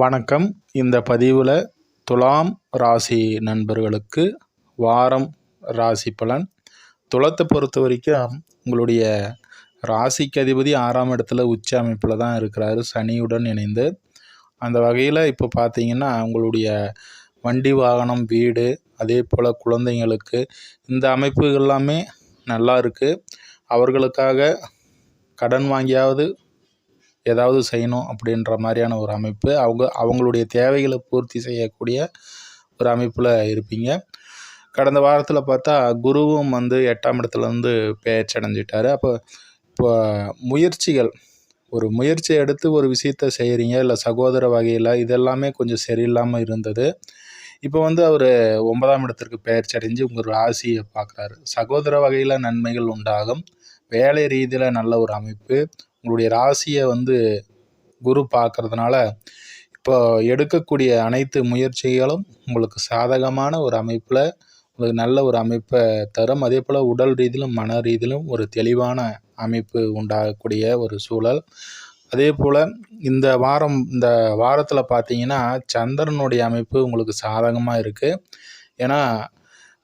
வணக்கம். இந்த பதிவில் துலாம் ராசி நண்பர்களுக்கு வாரம் ராசி பலன். துளத்தை பொறுத்த வரைக்கும் உங்களுடைய ராசிக்கு அதிபதி ஆறாம் இடத்துல உச்ச அமைப்பில் தான் இருக்கிறாரு. சனியுடன் இணைந்து. அந்த வகையில் இப்போ பார்த்தீங்கன்னா உங்களுடைய வண்டி வாகனம் வீடு அதே போல் குழந்தைங்களுக்கு இந்த அமைப்புகள் எல்லாமே நல்லா இருக்குது அவர்களுக்காக கடன் வாங்கியாவது ஏதாவது செய்யணும் அப்படின்ற மாதிரியான ஒரு அமைப்பு. அவங்க அவங்களுடைய தேவைகளை பூர்த்தி செய்யக்கூடிய ஒரு அமைப்பில் இருப்பீங்க. கடந்த வாரத்தில் பார்த்தா குருவும் வந்து எட்டாம் இடத்துல வந்து பெயர்ச்சி அப்போ இப்போ முயற்சிகள் ஒரு முயற்சி எடுத்து ஒரு விஷயத்த செய்கிறீங்க இல்லை சகோதர வகையில் இதெல்லாமே கொஞ்சம் சரியில்லாமல் இருந்தது. இப்போ வந்து அவர் ஒன்பதாம் இடத்திற்கு பெயர்ச்சி அடைஞ்சு உங்கள் ராசியை பார்க்குறாரு. சகோதர வகையில் நன்மைகள் உண்டாகும். வேலை ரீதியில் நல்ல ஒரு அமைப்பு. உங்களுடைய ராசியை வந்து குரு பார்க்கறதுனால இப்போ எடுக்கக்கூடிய அனைத்து முயற்சிகளும் உங்களுக்கு சாதகமான ஒரு அமைப்பில் உங்களுக்கு நல்ல ஒரு அமைப்பை தரும். அதே போல் உடல் ரீதியிலும் மன ரீதியிலும் ஒரு தெளிவான அமைப்பு உண்டாகக்கூடிய ஒரு சூழல். அதே போல் இந்த வாரம் இந்த வாரத்தில் பார்த்தீங்கன்னா சந்திரனுடைய அமைப்பு உங்களுக்கு சாதகமாக இருக்குது ஏன்னா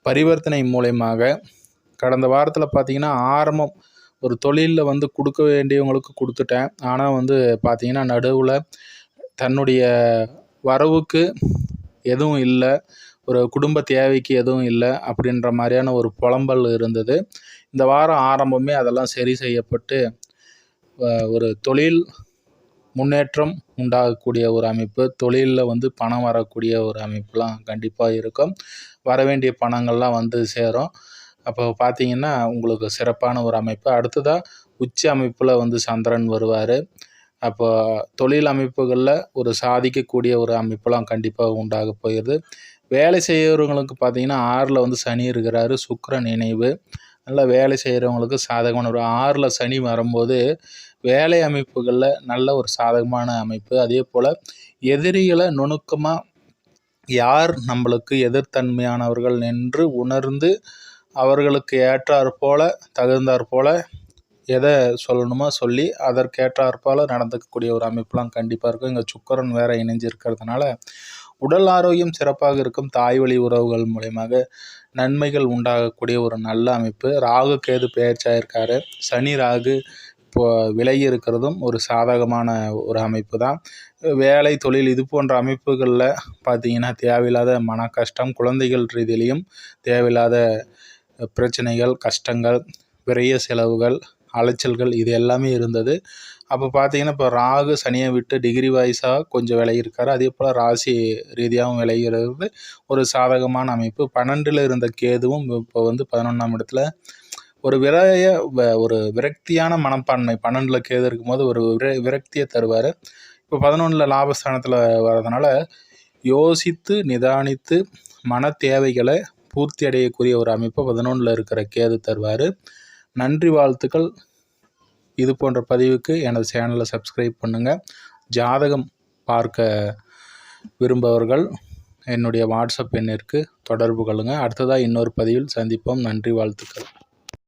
பரிவர்த்தனை மூலயமாக கடந்த வாரத்தில் பார்த்தீங்கன்னா ஆரம்பம் ஒரு தொழிலில் வந்து கொடுக்க வேண்டியவங்களுக்கு கொடுத்துட்டேன். ஆனால் வந்து பார்த்திங்கன்னா நடுவில் தன்னுடைய வரவுக்கு எதுவும் இல்லை ஒரு குடும்ப தேவைக்கு எதுவும் இல்லை அப்படின்ற மாதிரியான ஒரு புலம்பல் இருந்தது. இந்த வாரம் ஆரம்பமே அதெல்லாம் சரி செய்யப்பட்டு ஒரு தொழில் முன்னேற்றம் உண்டாகக்கூடிய ஒரு அமைப்பு தொழிலில் வந்து பணம் வரக்கூடிய ஒரு அமைப்புலாம் கண்டிப்பாக இருக்கும். வர வேண்டிய பணங்கள்லாம் வந்து சேரும். அப்போ பார்த்தீங்கன்னா உங்களுக்கு சிறப்பான ஒரு அமைப்பு. அடுத்ததாக உச்ச அமைப்பில் வந்து சந்திரன் வருவார். அப்போ தொழில் அமைப்புகளில் ஒரு சாதிக்கக்கூடிய ஒரு அமைப்பெல்லாம் கண்டிப்பாக உண்டாக போயிடுது வேலை செய்கிறவங்களுக்கு பார்த்தீங்கன்னா ஆறில் வந்து சனி இருக்கிறாரு சுக்கரன் நினைவு நல்லா வேலை செய்கிறவங்களுக்கு சாதகமான ஒரு ஆறில் சனி வரும்போது வேலை அமைப்புகளில் நல்ல ஒரு சாதகமான அமைப்பு. அதே போல் எதிரிகளை நுணுக்கமாக யார் நம்மளுக்கு எதிர்த்தன்மையானவர்கள் என்று உணர்ந்து அவர்களுக்கு ஏற்றார் போல தகுந்தாற் போல் எதை சொல்லணுமோ சொல்லி அதற்கேற்றாற் போல் நடந்துக்கக்கூடிய ஒரு அமைப்புலாம் கண்டிப்பாக இருக்கும். இங்கே சுக்கரன் வேறு இணைஞ்சிருக்கிறதுனால உடல் ஆரோக்கியம் சிறப்பாக இருக்கும். தாய் வழி உறவுகள் மூலயமாக நன்மைகள் உண்டாகக்கூடிய ஒரு நல்ல அமைப்பு. ராகு கேது பெயர்ச்சியாயிருக்காரு. சனி ராகு இப்போ விலகி இருக்கிறதும் ஒரு சாதகமான ஒரு அமைப்பு தான். வேலை தொழில் இது போன்ற அமைப்புகளில் பார்த்திங்கன்னா தேவையில்லாத மன கஷ்டம் குழந்தைகள் ரீதியிலையும் தேவையில்லாத பிரச்சனைகள் கஷ்டங்கள் விரைய செலவுகள் அலைச்சல்கள் இது எல்லாமே இருந்தது. அப்போ பார்த்தீங்கன்னா இப்போ ராகு சனியை விட்டு டிகிரி வாய்ஸாக கொஞ்சம் விலகி இருக்கார் அதே போல் ராசி ரீதியாகவும் விலகிறது ஒரு சாதகமான அமைப்பு. பன்னெண்டில் இருந்த கேதுவும் இப்போ வந்து பதினொன்றாம் இடத்துல ஒரு விரைய ஒரு விரக்தியான மனப்பான்மை. பன்னெண்டில் கேது இருக்கும்போது ஒரு விர விரக்தியை தருவார். இப்போ பதினொன்றில் லாபஸ்தானத்தில் வர்றதுனால யோசித்து நிதானித்து மன தேவைகளை பூர்த்தி அடையக்கூடிய ஒரு அமைப்பை பதினொன்றில் இருக்கிற கேது தருவார். நன்றி வாழ்த்துக்கள். இது போன்ற பதிவுக்கு எனது சேனலை சப்ஸ்கிரைப் பண்ணுங்கள் ஜாதகம் பார்க்க விரும்பவர்கள் என்னுடைய வாட்ஸ்அப் எண்ணிற்கு தொடர்பு கொள்ளுங்கள் அடுத்ததாக இன்னொரு பதிவில் சந்திப்போம். நன்றி வாழ்த்துக்கள்.